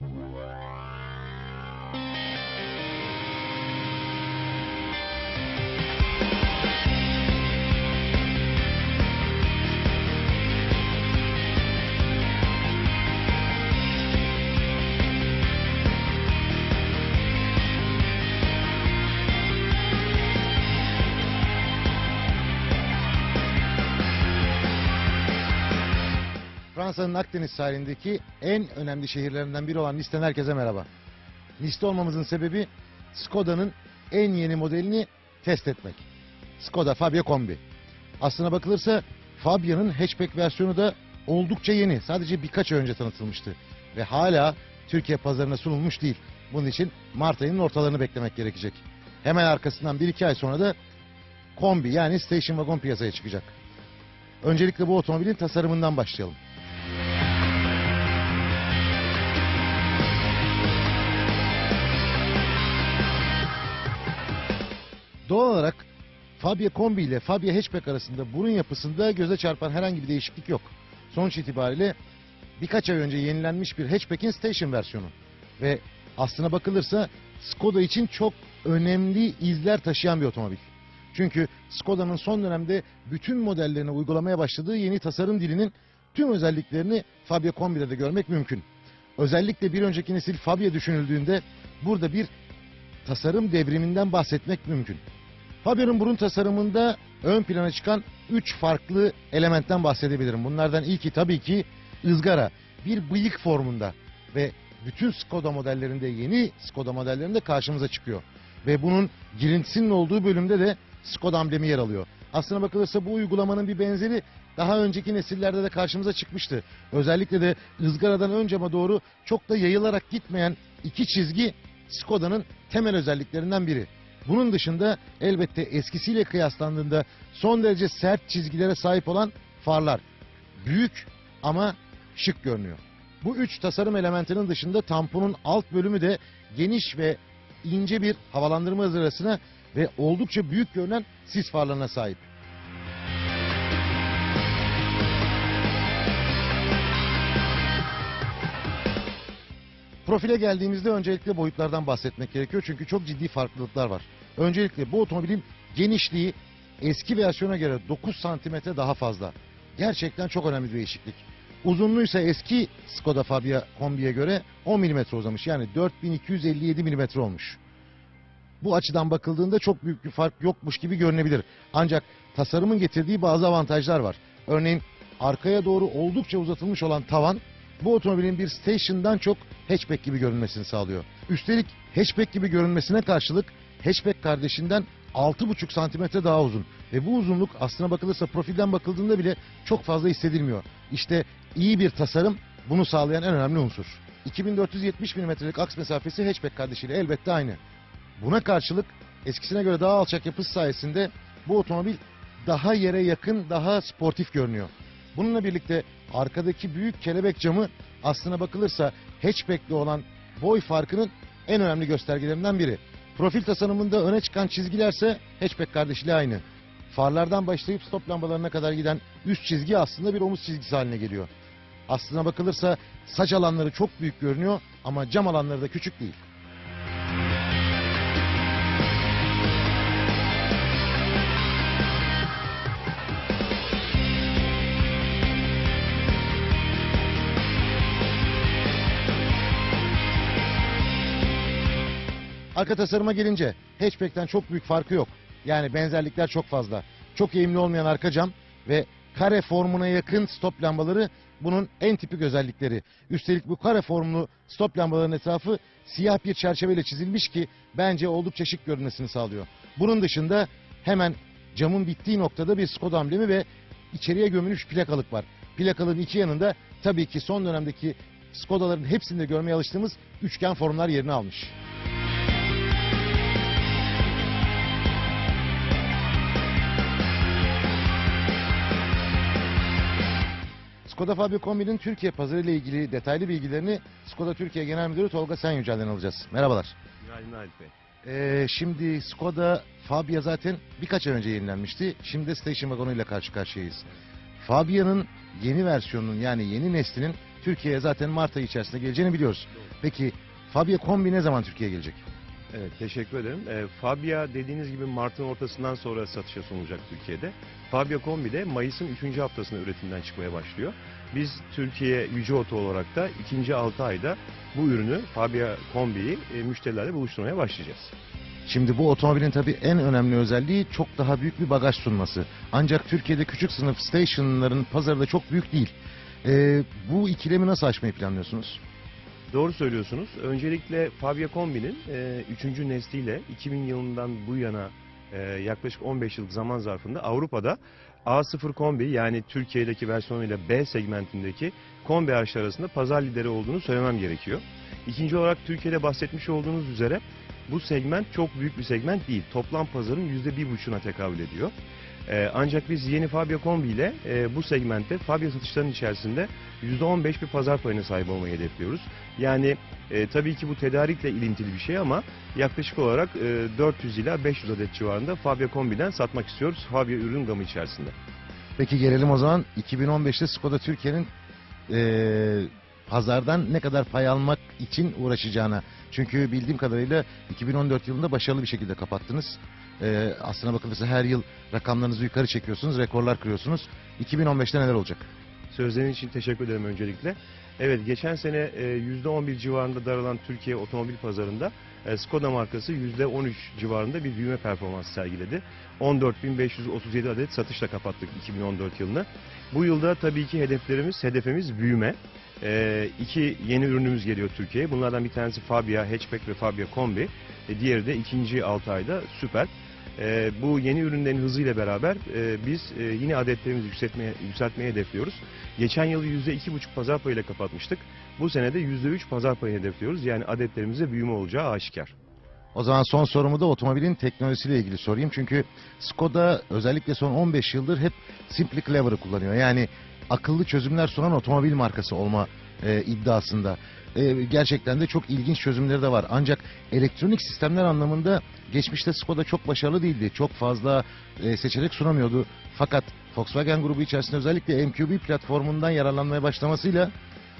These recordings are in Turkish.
Wow. Fransa'nın Akdeniz sahilindeki en önemli şehirlerinden biri olan Nice'ten herkese merhaba. Nice'te olmamızın sebebi Skoda'nın en yeni modelini test etmek. Skoda Fabia Kombi. Aslına bakılırsa Fabia'nın hatchback versiyonu da oldukça yeni. Sadece birkaç ay önce tanıtılmıştı. Ve hala Türkiye pazarına sunulmuş değil. Bunun için Mart ayının ortalarını beklemek gerekecek. Hemen arkasından 1-2 ay sonra da kombi yani station wagon piyasaya çıkacak. Öncelikle bu otomobilin tasarımından başlayalım. Doğal olarak Fabia Kombi ile Fabia Hatchback arasında burun yapısında göze çarpan herhangi bir değişiklik yok. Sonuç itibariyle birkaç ay önce yenilenmiş bir hatchback'in station versiyonu. Ve aslına bakılırsa Skoda için çok önemli izler taşıyan bir otomobil. Çünkü Skoda'nın son dönemde bütün modellerine uygulamaya başladığı yeni tasarım dilinin tüm özelliklerini Fabia Kombi'de de görmek mümkün. Özellikle bir önceki nesil Fabia düşünüldüğünde burada bir tasarım devriminden bahsetmek mümkün. Fabia'nın burun tasarımında ön plana çıkan 3 farklı elementten bahsedebilirim. Bunlardan ilki tabii ki ızgara. Bir bıyık formunda ve bütün Skoda modellerinde, yeni Skoda modellerinde karşımıza çıkıyor. Ve bunun girintisinin olduğu bölümde de Skoda amblemi yer alıyor. Aslına bakılırsa bu uygulamanın bir benzeri daha önceki nesillerde de karşımıza çıkmıştı. Özellikle de ızgaradan ön cama doğru çok da yayılarak gitmeyen iki çizgi Skoda'nın temel özelliklerinden biri. Bunun dışında elbette eskisiyle kıyaslandığında son derece sert çizgilere sahip olan farlar. Büyük ama şık görünüyor. Bu üç tasarım elementinin dışında tamponun alt bölümü de geniş ve ince bir havalandırma ızgarasına ve oldukça büyük görünen sis farlarına sahip. Profile geldiğimizde öncelikle boyutlardan bahsetmek gerekiyor çünkü çok ciddi farklılıklar var. Öncelikle bu otomobilin genişliği eski versiyona göre 9 santimetre daha fazla. Gerçekten çok önemli bir değişiklik. Uzunluğu ise eski Skoda Fabia Kombi'ye göre 10 mm uzamış. Yani 4257 mm olmuş. Bu açıdan bakıldığında çok büyük bir fark yokmuş gibi görünebilir. Ancak tasarımın getirdiği bazı avantajlar var. Örneğin arkaya doğru oldukça uzatılmış olan tavan bu otomobilin bir station'dan çok hatchback gibi görünmesini sağlıyor. Üstelik hatchback gibi görünmesine karşılık hatchback kardeşinden 6,5 santimetre daha uzun. Ve bu uzunluk aslına bakılırsa profilden bakıldığında bile çok fazla hissedilmiyor. İşte iyi bir tasarım bunu sağlayan en önemli unsur. 2470 mm'lik aks mesafesi hatchback kardeşiyle elbette aynı. Buna karşılık eskisine göre daha alçak yapısı sayesinde bu otomobil daha yere yakın, daha sportif görünüyor. Bununla birlikte arkadaki büyük kelebek camı aslına bakılırsa hatchback'li olan boy farkının en önemli göstergelerinden biri. Profil tasarımında öne çıkan çizgilerse hatchback kardeşiyle aynı. Farlardan başlayıp stop lambalarına kadar giden üst çizgi aslında bir omuz çizgisi haline geliyor. Aslına bakılırsa saç alanları çok büyük görünüyor ama cam alanları da küçük değil. Arka tasarıma gelince hatchback'ten çok büyük farkı yok. Yani benzerlikler çok fazla. Çok eğimli olmayan arka cam ve kare formuna yakın stop lambaları bunun en tipik özellikleri. Üstelik bu kare formlu stop lambaların etrafı siyah bir çerçeveyle çizilmiş ki bence oldukça şık görünmesini sağlıyor. Bunun dışında hemen camın bittiği noktada bir Skoda amblemi ve içeriye gömülmüş plakalık var. Plakalığın iki yanında tabii ki son dönemdeki Skoda'ların hepsinde görmeye alıştığımız üçgen formlar yerini almış. Skoda Fabia Kombi'nin Türkiye pazarı ile ilgili detaylı bilgilerini Skoda Türkiye Genel Müdürü Tolga Sen Yücel'den alacağız. Merhabalar. Günaydın Halit Bey. Ee, şimdi Skoda Fabia zaten birkaç ay önce yenilenmişti. Şimdi de Station Wagon ile karşı karşıyayız. Fabia'nın yeni versiyonunun yani yeni neslinin Türkiye'ye zaten Mart ayı içerisinde geleceğini biliyoruz. Peki Fabia Kombi ne zaman Türkiye'ye gelecek? Evet, teşekkür ederim. Ee, Fabia dediğiniz gibi Mart'ın ortasından sonra satışa sunulacak Türkiye'de. Fabia Kombi de Mayıs'ın 3. haftasında üretimden çıkmaya başlıyor. Biz Türkiye Yüce Oto olarak da ikinci 6 ayda bu ürünü Fabia Kombi'yi e, müşterilerle buluşturmaya başlayacağız. Şimdi bu otomobilin tabii en önemli özelliği çok daha büyük bir bagaj sunması. Ancak Türkiye'de küçük sınıf stationların pazarı da çok büyük değil. Ee, bu ikilemi nasıl aşmayı planlıyorsunuz? Doğru söylüyorsunuz. Öncelikle Fabia Kombi'nin 3. nesliyle 2000 yılından bu yana e, yaklaşık 15 yıllık zaman zarfında Avrupa'da A0 kombi yani Türkiye'deki versiyonuyla B segmentindeki kombi araçları arasında pazar lideri olduğunu söylemem gerekiyor. İkinci olarak Türkiye'de bahsetmiş olduğunuz üzere bu segment çok büyük bir segment değil. Toplam pazarın %1,5'una tekabül ediyor. Ee, ancak biz yeni Fabia Kombi ile e, bu segmentte Fabia satışlarının içerisinde %15 bir pazar payına sahip olmayı hedefliyoruz. Yani e, tabii ki bu tedarikle ilintili bir şey ama yaklaşık olarak e, 400 ila 500 adet civarında Fabia Kombi'den satmak istiyoruz Fabia ürün gamı içerisinde. Peki gelelim o zaman 2015'te Skoda Türkiye'nin eee, pazardan ne kadar pay almak için uğraşacağına. Çünkü bildiğim kadarıyla 2014 yılında başarılı bir şekilde kapattınız. Eee aslına bakılırsa her yıl rakamlarınızı yukarı çekiyorsunuz, rekorlar kırıyorsunuz. 2015'te neler olacak? Sözlerin için teşekkür ederim öncelikle. Evet geçen sene e, %11 civarında daralan Türkiye otomobil pazarında e, Skoda markası %13 civarında bir büyüme performansı sergiledi. 14.537 adet satışla kapattık 2014 yılını. Bu yılda tabii ki hedeflerimiz, hedefimiz büyüme. E, iki yeni ürünümüz geliyor Türkiye'ye. Bunlardan bir tanesi Fabia Hatchback ve Fabia Kombi. E, diğeri de ikinci 6 ayda Süper. E, bu yeni ürünlerin hızıyla beraber e, biz e, yine adetlerimizi yükseltmeye, yükseltmeye hedefliyoruz. Geçen yıl %2,5 pazar payıyla kapatmıştık. Bu sene de %3 pazar payı hedefliyoruz. Yani adetlerimizde büyüme olacağı aşikar. O zaman son sorumu da otomobilin teknolojisiyle ilgili sorayım. Çünkü Skoda özellikle son 15 yıldır hep Simply Clever'ı kullanıyor. Yani akıllı çözümler sunan otomobil markası olma e, iddiasında. E, gerçekten de çok ilginç çözümleri de var. Ancak elektronik sistemler anlamında geçmişte Skoda çok başarılı değildi. Çok fazla e, seçenek sunamıyordu. Fakat Volkswagen grubu içerisinde özellikle MQB platformundan yararlanmaya başlamasıyla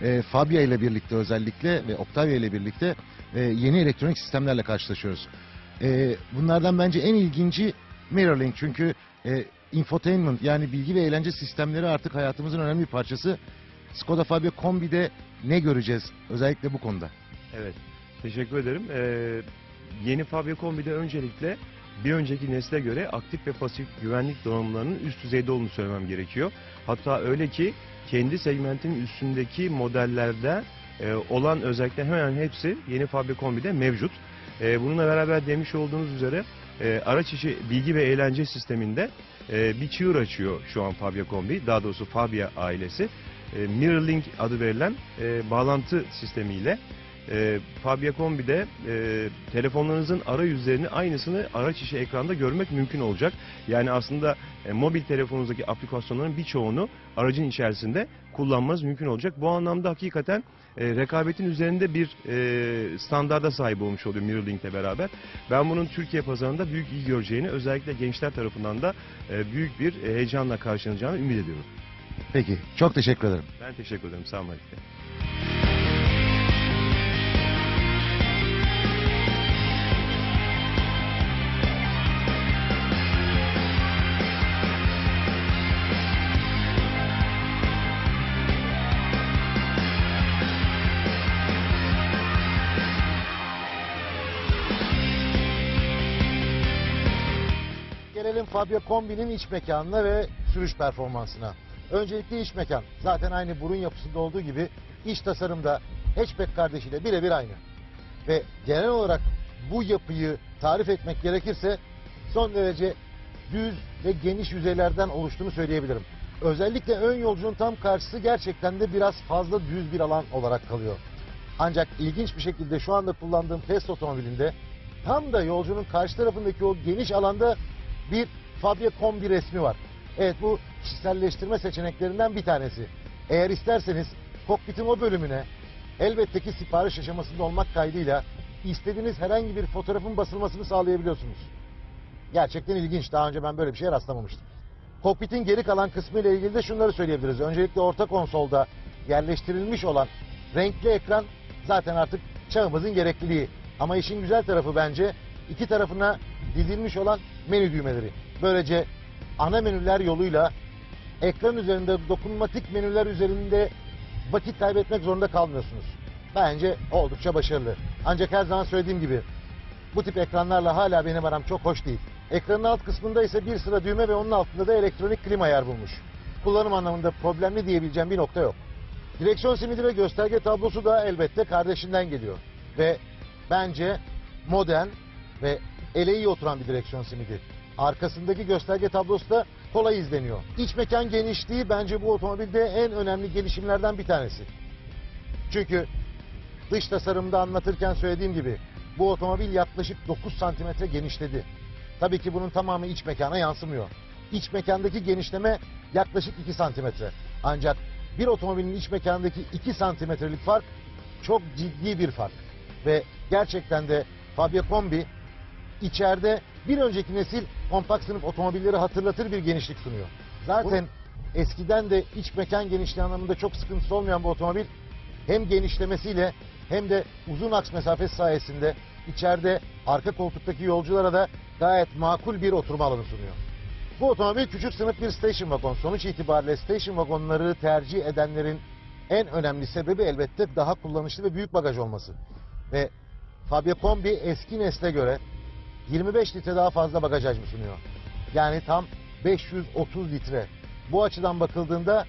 e, Fabia ile birlikte özellikle ve Octavia ile birlikte e, yeni elektronik sistemlerle karşılaşıyoruz. E, bunlardan bence en ilginci Mirrorlink çünkü e, infotainment yani bilgi ve eğlence sistemleri artık hayatımızın önemli bir parçası. Skoda Fabia Kombi'de ne göreceğiz özellikle bu konuda? Evet, teşekkür ederim. Ee, yeni Fabia Kombi'de öncelikle bir önceki nesle göre aktif ve pasif güvenlik donanımlarının üst düzeyde olduğunu söylemem gerekiyor. Hatta öyle ki kendi segmentinin üstündeki modellerde e, olan özellikle hemen hepsi yeni Fabia Kombi'de mevcut. E, bununla beraber demiş olduğunuz üzere e, araç içi bilgi ve eğlence sisteminde e, bir çığır açıyor şu an Fabia Kombi. Daha doğrusu Fabia ailesi. E, Mirrorlink adı verilen e, bağlantı sistemiyle e, Fabia Kombi'de e, telefonlarınızın arayüzlerini aynısını araç içi ekranda görmek mümkün olacak. Yani aslında e, mobil telefonunuzdaki aplikasyonların birçoğunu aracın içerisinde kullanmanız mümkün olacak. Bu anlamda hakikaten e, rekabetin üzerinde bir e, standarda sahip olmuş oluyor Mirrorlink'le beraber. Ben bunun Türkiye pazarında büyük ilgi göreceğini, özellikle gençler tarafından da e, büyük bir heyecanla karşılanacağını ümit ediyorum. Peki çok teşekkür ederim. Ben teşekkür ederim. Sağ olun Gelelim Fabia Kombi'nin iç mekanına ve sürüş performansına. Öncelikle iç mekan. Zaten aynı burun yapısında olduğu gibi iç tasarımda hatchback kardeşiyle birebir aynı. Ve genel olarak bu yapıyı tarif etmek gerekirse son derece düz ve geniş yüzeylerden oluştuğunu söyleyebilirim. Özellikle ön yolcunun tam karşısı gerçekten de biraz fazla düz bir alan olarak kalıyor. Ancak ilginç bir şekilde şu anda kullandığım test otomobilinde tam da yolcunun karşı tarafındaki o geniş alanda bir Fabia Kombi resmi var. Evet bu kişiselleştirme seçeneklerinden bir tanesi. Eğer isterseniz kokpitin o bölümüne elbette ki sipariş aşamasında olmak kaydıyla istediğiniz herhangi bir fotoğrafın basılmasını sağlayabiliyorsunuz. Gerçekten ilginç. Daha önce ben böyle bir şeye rastlamamıştım. Kokpitin geri kalan kısmı ile ilgili de şunları söyleyebiliriz. Öncelikle orta konsolda yerleştirilmiş olan renkli ekran zaten artık çağımızın gerekliliği. Ama işin güzel tarafı bence iki tarafına dizilmiş olan menü düğmeleri. Böylece ana menüler yoluyla ekran üzerinde dokunmatik menüler üzerinde vakit kaybetmek zorunda kalmıyorsunuz. Bence oldukça başarılı. Ancak her zaman söylediğim gibi bu tip ekranlarla hala benim aram çok hoş değil. Ekranın alt kısmında ise bir sıra düğme ve onun altında da elektronik klima yer bulmuş. Kullanım anlamında problemli diyebileceğim bir nokta yok. Direksiyon simidi ve gösterge tablosu da elbette kardeşinden geliyor. Ve bence modern ve ele iyi oturan bir direksiyon simidi. Arkasındaki gösterge tablosu da kolay izleniyor. İç mekan genişliği bence bu otomobilde en önemli gelişimlerden bir tanesi. Çünkü dış tasarımda anlatırken söylediğim gibi bu otomobil yaklaşık 9 santimetre genişledi. Tabii ki bunun tamamı iç mekana yansımıyor. İç mekandaki genişleme yaklaşık 2 santimetre. Ancak bir otomobilin iç mekandaki 2 santimetrelik fark çok ciddi bir fark. Ve gerçekten de Fabia Combi içeride bir önceki nesil kompakt sınıf otomobilleri hatırlatır bir genişlik sunuyor. Zaten eskiden de iç mekan genişliği anlamında çok sıkıntısı olmayan bu otomobil hem genişlemesiyle hem de uzun aks mesafesi sayesinde içeride arka koltuktaki yolculara da gayet makul bir oturma alanı sunuyor. Bu otomobil küçük sınıf bir station wagon. Sonuç itibariyle station wagonları tercih edenlerin en önemli sebebi elbette daha kullanışlı ve büyük bagaj olması. Ve Fabia Combi eski nesle göre 25 litre daha fazla bagaj hacmi sunuyor. Yani tam 530 litre. Bu açıdan bakıldığında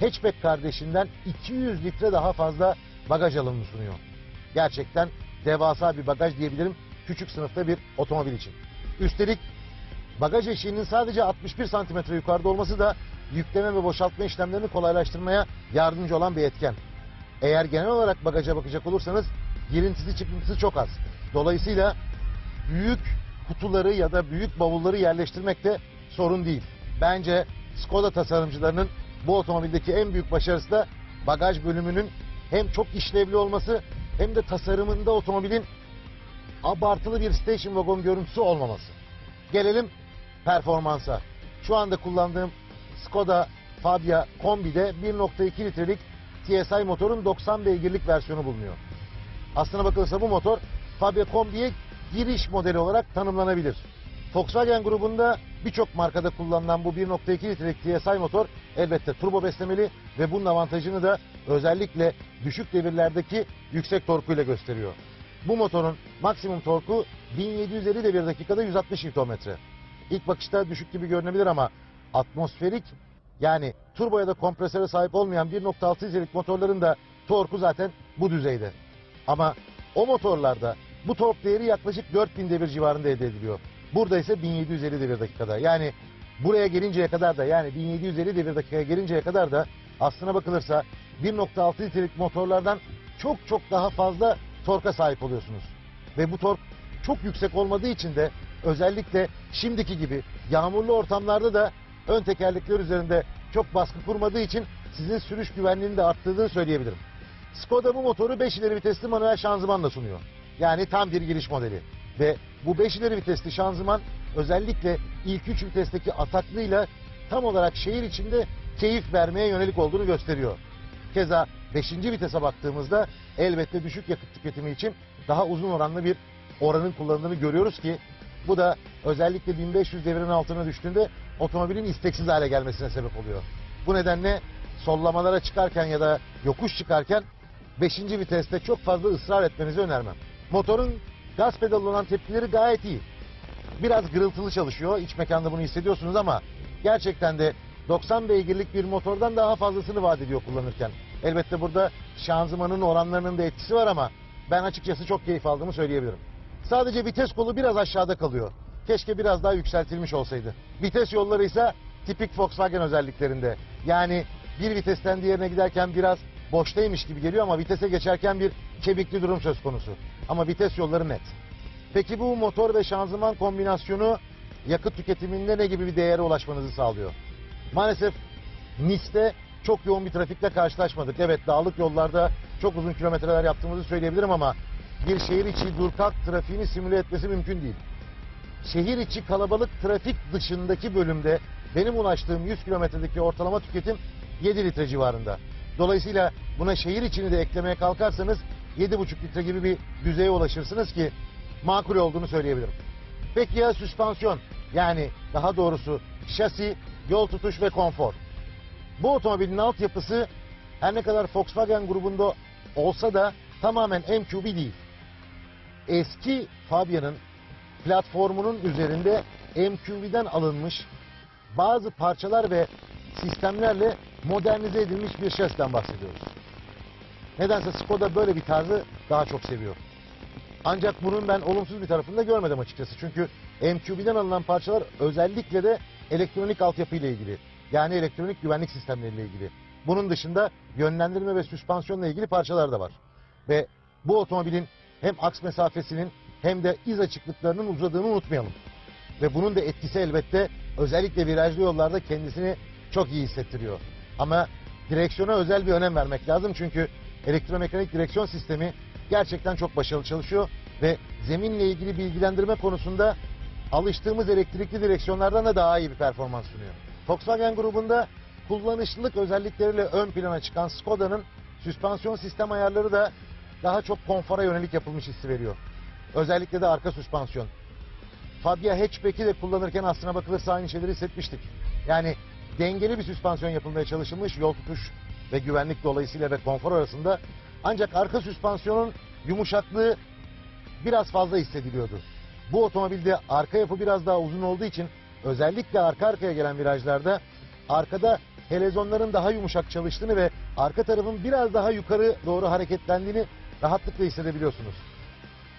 hatchback kardeşinden 200 litre daha fazla bagaj alımını sunuyor. Gerçekten devasa bir bagaj diyebilirim küçük sınıfta bir otomobil için. Üstelik bagaj eşiğinin sadece 61 santimetre yukarıda olması da yükleme ve boşaltma işlemlerini kolaylaştırmaya yardımcı olan bir etken. Eğer genel olarak bagaja bakacak olursanız girintisi çıkıntısı çok az. Dolayısıyla büyük kutuları ya da büyük bavulları yerleştirmek de sorun değil. Bence Skoda tasarımcılarının bu otomobildeki en büyük başarısı da bagaj bölümünün hem çok işlevli olması hem de tasarımında otomobilin abartılı bir station wagon görüntüsü olmaması. Gelelim performansa. Şu anda kullandığım Skoda Fabia Combi'de 1.2 litrelik TSI motorun 90 beygirlik versiyonu bulunuyor. Aslına bakılırsa bu motor Fabia Combi'ye giriş modeli olarak tanımlanabilir. Volkswagen grubunda birçok markada kullanılan bu 1.2 litrelik TSI motor elbette turbo beslemeli ve bunun avantajını da özellikle düşük devirlerdeki yüksek torkuyla gösteriyor. Bu motorun maksimum torku 1750 devir dakikada 160 Nm. İlk bakışta düşük gibi görünebilir ama atmosferik yani turbo ya da kompresöre sahip olmayan 1.6 litrelik motorların da torku zaten bu düzeyde. Ama o motorlarda bu tork değeri yaklaşık 4000 devir civarında elde ediliyor. Burada ise 1750 devir dakikada. Yani buraya gelinceye kadar da yani 1750 devir dakikaya gelinceye kadar da aslına bakılırsa 1.6 litrelik motorlardan çok çok daha fazla torka sahip oluyorsunuz. Ve bu tork çok yüksek olmadığı için de özellikle şimdiki gibi yağmurlu ortamlarda da ön tekerlekler üzerinde çok baskı kurmadığı için sizin sürüş güvenliğini de arttırdığını söyleyebilirim. Skoda bu motoru 5 ileri vitesli manuel şanzımanla sunuyor. Yani tam bir giriş modeli. Ve bu 5 ileri vitesli şanzıman özellikle ilk 3 vitesteki ataklıyla tam olarak şehir içinde keyif vermeye yönelik olduğunu gösteriyor. Keza 5. vitese baktığımızda elbette düşük yakıt tüketimi için daha uzun oranlı bir oranın kullanıldığını görüyoruz ki bu da özellikle 1500 devirin altına düştüğünde otomobilin isteksiz hale gelmesine sebep oluyor. Bu nedenle sollamalara çıkarken ya da yokuş çıkarken 5. viteste çok fazla ısrar etmenizi önermem. Motorun gaz pedalına olan tepkileri gayet iyi. Biraz gırıltılı çalışıyor. İç mekanda bunu hissediyorsunuz ama gerçekten de 90 beygirlik bir motordan daha fazlasını vaat ediyor kullanırken. Elbette burada şanzımanın oranlarının da etkisi var ama ben açıkçası çok keyif aldığımı söyleyebilirim. Sadece vites kolu biraz aşağıda kalıyor. Keşke biraz daha yükseltilmiş olsaydı. Vites yolları ise tipik Volkswagen özelliklerinde. Yani bir vitesten diğerine giderken biraz boştaymış gibi geliyor ama vitese geçerken bir kemikli durum söz konusu. Ama vites yolları net. Peki bu motor ve şanzıman kombinasyonu yakıt tüketiminde ne gibi bir değere ulaşmanızı sağlıyor? Maalesef Nice'de çok yoğun bir trafikle karşılaşmadık. Evet dağlık yollarda çok uzun kilometreler yaptığımızı söyleyebilirim ama bir şehir içi dur kalk trafiğini simüle etmesi mümkün değil. Şehir içi kalabalık trafik dışındaki bölümde benim ulaştığım 100 kilometredeki ortalama tüketim 7 litre civarında. Dolayısıyla buna şehir içini de eklemeye kalkarsanız 7,5 litre gibi bir düzeye ulaşırsınız ki makul olduğunu söyleyebilirim. Peki ya süspansiyon? Yani daha doğrusu şasi, yol tutuş ve konfor. Bu otomobilin altyapısı her ne kadar Volkswagen grubunda olsa da tamamen MQB değil. Eski Fabia'nın platformunun üzerinde MQB'den alınmış bazı parçalar ve sistemlerle modernize edilmiş bir şasiden bahsediyoruz. Nedense Skoda böyle bir tarzı daha çok seviyor. Ancak bunun ben olumsuz bir tarafını da görmedim açıkçası. Çünkü MQB'den alınan parçalar özellikle de elektronik altyapı ile ilgili. Yani elektronik güvenlik sistemleriyle ilgili. Bunun dışında yönlendirme ve süspansiyonla ilgili parçalar da var. Ve bu otomobilin hem aks mesafesinin hem de iz açıklıklarının uzadığını unutmayalım. Ve bunun da etkisi elbette özellikle virajlı yollarda kendisini çok iyi hissettiriyor. Ama direksiyona özel bir önem vermek lazım çünkü elektromekanik direksiyon sistemi gerçekten çok başarılı çalışıyor ve zeminle ilgili bilgilendirme konusunda alıştığımız elektrikli direksiyonlardan da daha iyi bir performans sunuyor. Volkswagen grubunda kullanışlılık özellikleriyle ön plana çıkan Skoda'nın süspansiyon sistem ayarları da daha çok konfora yönelik yapılmış hissi veriyor. Özellikle de arka süspansiyon. Fabia hatchback'i de kullanırken aslına bakılırsa aynı şeyleri hissetmiştik. Yani dengeli bir süspansiyon yapılmaya çalışılmış yol tutuş ve güvenlik dolayısıyla ve konfor arasında. Ancak arka süspansiyonun yumuşaklığı biraz fazla hissediliyordu. Bu otomobilde arka yapı biraz daha uzun olduğu için özellikle arka arkaya gelen virajlarda arkada helezonların daha yumuşak çalıştığını ve arka tarafın biraz daha yukarı doğru hareketlendiğini rahatlıkla hissedebiliyorsunuz.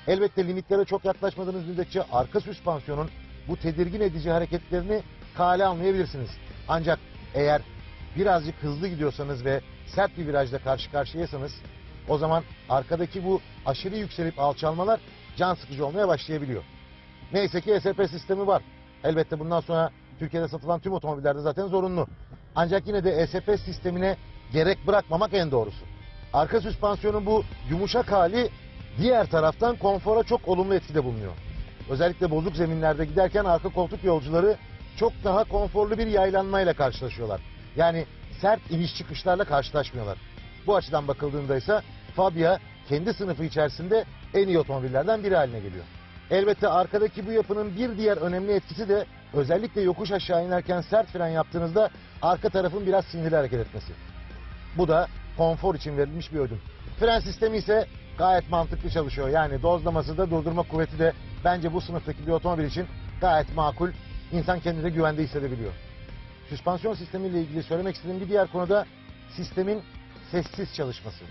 Elbette limitlere çok yaklaşmadığınız müddetçe arka süspansiyonun bu tedirgin edici hareketlerini kale almayabilirsiniz. Ancak eğer birazcık hızlı gidiyorsanız ve sert bir virajla karşı karşıyaysanız o zaman arkadaki bu aşırı yükselip alçalmalar can sıkıcı olmaya başlayabiliyor. Neyse ki ESP sistemi var. Elbette bundan sonra Türkiye'de satılan tüm otomobillerde zaten zorunlu. Ancak yine de ESP sistemine gerek bırakmamak en doğrusu. Arka süspansiyonun bu yumuşak hali diğer taraftan konfora çok olumlu etkide bulunuyor. Özellikle bozuk zeminlerde giderken arka koltuk yolcuları çok daha konforlu bir yaylanmayla karşılaşıyorlar. Yani sert iniş çıkışlarla karşılaşmıyorlar. Bu açıdan bakıldığında ise Fabia kendi sınıfı içerisinde en iyi otomobillerden biri haline geliyor. Elbette arkadaki bu yapının bir diğer önemli etkisi de özellikle yokuş aşağı inerken sert fren yaptığınızda arka tarafın biraz sinirli hareket etmesi. Bu da konfor için verilmiş bir ödül. Fren sistemi ise gayet mantıklı çalışıyor. Yani dozlaması da durdurma kuvveti de bence bu sınıftaki bir otomobil için gayet makul. İnsan kendini güvende hissedebiliyor. Süspansiyon sistemiyle ilgili söylemek istediğim bir diğer konuda sistemin sessiz çalışması.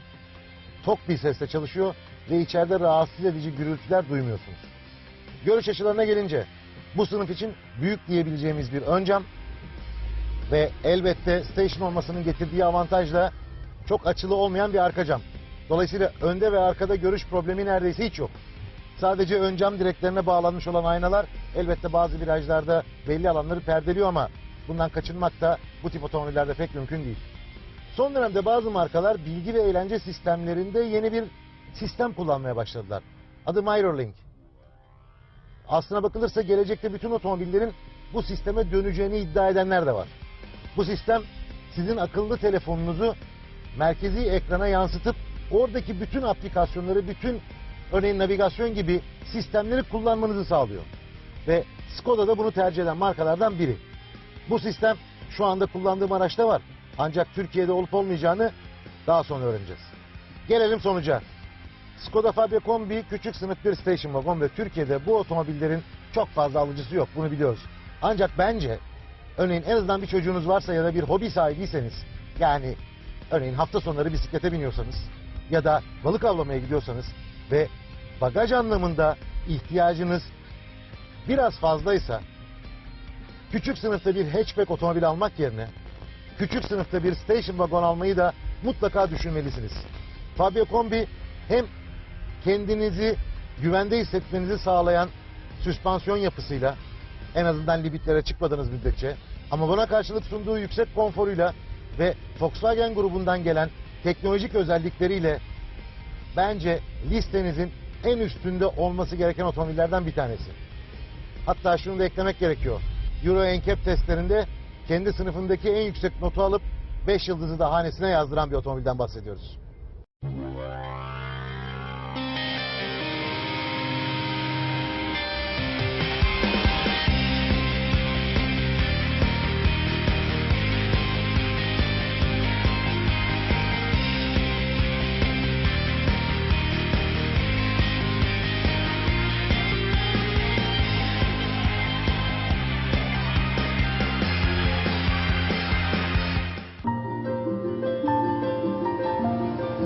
Tok bir sesle çalışıyor ve içeride rahatsız edici gürültüler duymuyorsunuz. Görüş açılarına gelince bu sınıf için büyük diyebileceğimiz bir ön cam ve elbette station olmasının getirdiği avantajla çok açılı olmayan bir arka cam. Dolayısıyla önde ve arkada görüş problemi neredeyse hiç yok. Sadece ön cam direklerine bağlanmış olan aynalar elbette bazı virajlarda belli alanları perdeliyor ama bundan kaçınmak da bu tip otomobillerde pek mümkün değil. Son dönemde bazı markalar bilgi ve eğlence sistemlerinde yeni bir sistem kullanmaya başladılar. Adı MirrorLink. Aslına bakılırsa gelecekte bütün otomobillerin bu sisteme döneceğini iddia edenler de var. Bu sistem sizin akıllı telefonunuzu merkezi ekrana yansıtıp oradaki bütün aplikasyonları, bütün örneğin navigasyon gibi sistemleri kullanmanızı sağlıyor. Ve Skoda da bunu tercih eden markalardan biri. Bu sistem şu anda kullandığım araçta var. Ancak Türkiye'de olup olmayacağını daha sonra öğreneceğiz. Gelelim sonuca. Skoda Fabia Kombi küçük sınıf bir station wagon ve Türkiye'de bu otomobillerin çok fazla alıcısı yok. Bunu biliyoruz. Ancak bence örneğin en azından bir çocuğunuz varsa ya da bir hobi sahibiyseniz yani örneğin hafta sonları bisiklete biniyorsanız ya da balık avlamaya gidiyorsanız ve bagaj anlamında ihtiyacınız biraz fazlaysa küçük sınıfta bir hatchback otomobil almak yerine küçük sınıfta bir station wagon almayı da mutlaka düşünmelisiniz. Fabia Kombi hem kendinizi güvende hissetmenizi sağlayan süspansiyon yapısıyla en azından limitlere çıkmadığınız müddetçe ama buna karşılık sunduğu yüksek konforuyla ve Volkswagen grubundan gelen teknolojik özellikleriyle bence listenizin en üstünde olması gereken otomobillerden bir tanesi. Hatta şunu da eklemek gerekiyor. Euro NCAP testlerinde kendi sınıfındaki en yüksek notu alıp 5 yıldızı da hanesine yazdıran bir otomobilden bahsediyoruz.